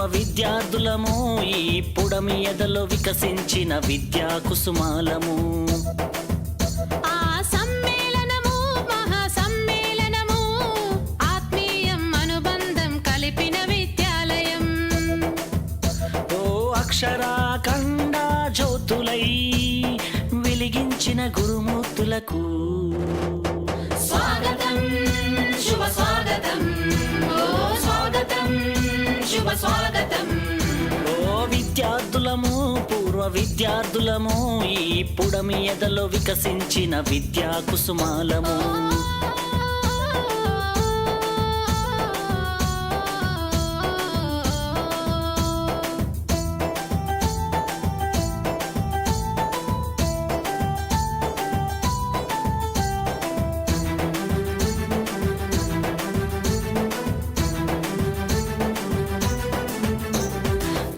పూర్వ విద్యార్థులము ఈ పుడమి ఎదలో వికసించిన విద్యా కుసుమాలము. ఆ సమ్మేళనము మహా సమ్మేళనము ఆత్మీయం అనుబంధం కలిపిన విద్యాలయం. ఓ అక్షరాఖండ జ్యోతులై వెలిగించిన గురుమూర్తులకు. స్వాగతం శుభ స్వాగతం. శుభ స్వాగతం. ఓ విద్యార్థులము పూర్వ విద్యార్థులము ఈ పుడమి ఎదలో వికసించిన విద్యా కుసుమాలము.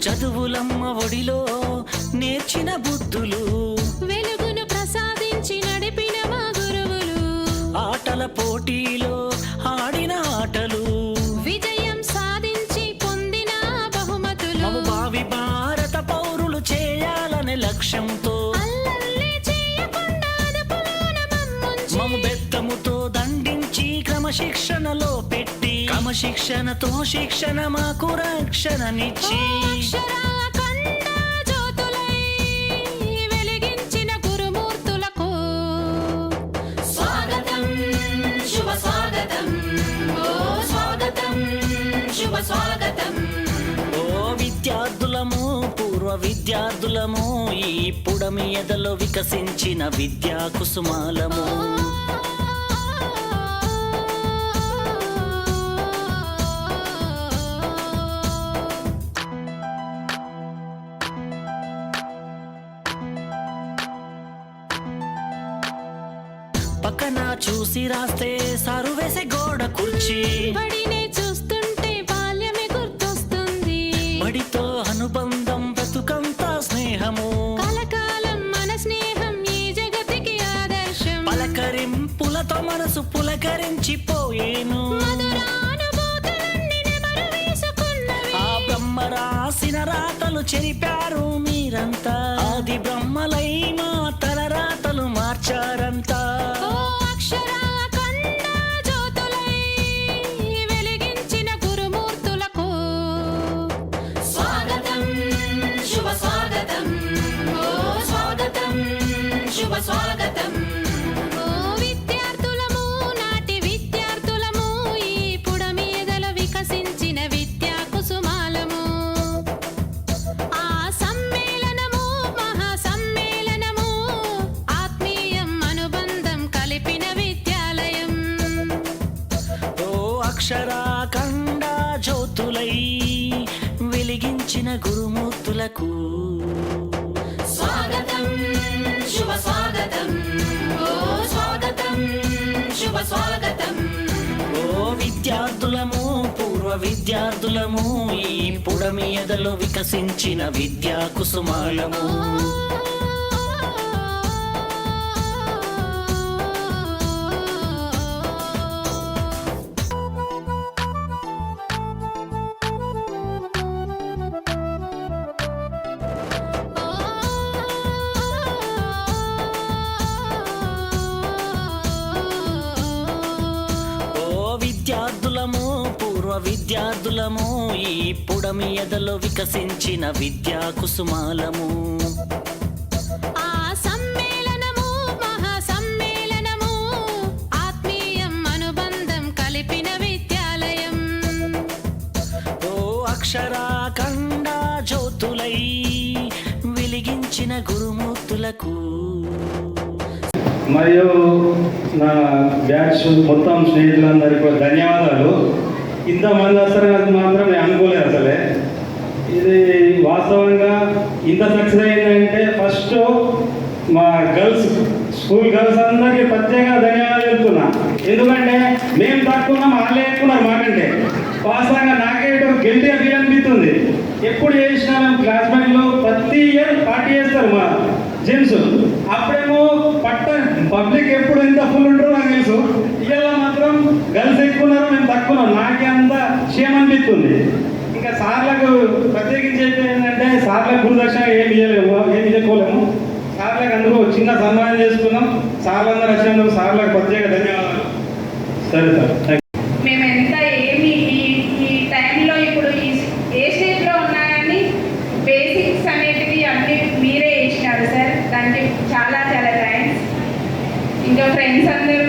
చదువులమ్మ ఒడిలో నేర్చిన బుద్ధులు. వెలుగును ప్రసాదించి నడిపిన మా గురువులు. ఆటల పోటీలో ఆడిన ఆటలు. విజయం సాధించి పొందిన బహుమతులు. భావి భారత పౌరులు చేయాలనే లక్ష్యంతో. మము బెత్తముతో దండించి క్రమశిక్షణలో పెట్టి క్రమశిక్షణతో శిక్షణ మాకు రక్షణనిచ్చి స్వాగతం ఓ విద్యార్థులము పూర్వ విద్యార్థులము ఈ పుడమి ఎదలో వికసించిన విద్యా కుసుమాలము. పక్కన చూసి రాస్తే సారు వేసే గోడ కుర్చీ. బడినే చూస్తుంటే బాల్యమే గుర్తొస్తుంది. బడితో అనుబంధం బ్రతుకంతా స్నేహము. కలకాలం మన స్నేహం ఈ జగతికి ఆదర్శం. పలకరింపులతో మనసు పులకరించిపోయేను. బ్రహ్మ రాసిన రాతలు చెరిపారు మీరంతా. ఆది బ్రహ్మలై మా మాటలు మార్చారంతా. అక్షరా గురుమూర్తులకు స్వాగతం శుభ స్వాగతం. ఓ స్వాగతం శుభ స్వాగతం. ఓ విద్యార్థులము పూర్వ విద్యార్థులము ఈ పుడమి ఎదలో వికసించిన విద్యా కుసుమాలము. పూర్వ విద్యార్థులము ఈ పుడమి ఎదలో వికసించిన విద్యా కుసుమాలము. ఆ సమ్మేళనము మహా సమ్మేళనము ఆత్మీయం అనుబంధం కలిపిన విద్యాలయం. ఓ అక్షరాఖండ జ్యోతులై వెలిగించిన గురుమూర్తులకు. మరియు నా బ్యాచ్ మొత్తం స్నేహితులందరికీ ధన్యవాదాలు. ఇంతమంది వస్తారు మాత్రం నేను అనుకోలేదు అసలే. ఇది వాస్తవంగా ఇంత సక్సెస్ అయిందంటే ఫస్ట్ మా గర్ల్స్ స్కూల్ గర్ల్స్ అందరికీ ప్రత్యేకంగా ధన్యవాదాలు చెప్తున్నా. ఎందుకంటే మేము తక్కున్నాం వాళ్ళే ఎక్కున్నారు మాకంటే. వాస్తవంగా నాకేటో గిల్టీగా ఫీల్ అనిపిస్తుంది. ఎప్పుడు చేసినా మేము క్లాస్మేట్లో ప్రతి ఇయర్ పార్టీ చేస్తారు మా జెంట్స్ అప్పుడేమో పట్ట పబ్లిక్ ఎప్పుడు ఎంత ఫుల్ ఇంకా సార్లకు ప్రత్యేకించి చెప్పేది ఏంటంటే సార్లకు గురుదక్షిణ ఏమి ఇవ్వలేము ఏమి ఇవ్వలేము సార్లకు అందరూ చిన్న సన్మానం చేసుకున్నాం. సార్లందరూ వచ్చినందుకు సార్లకు ప్రత్యేక ధన్యవాదాలు. సరే సార్. మేము ఎంత ఏమి ఈ ఈ టైంలో ఇప్పుడు ఈ ఏ స్టేజ్లో ఉన్నాయని బేసిక్స్ అనేటివి అన్ని మీరే ఇచ్చినారు సార్. దానికి చాలా చాలా థ్యాంక్స్ ఇంకా ఫ్రెండ్స్ అందరూ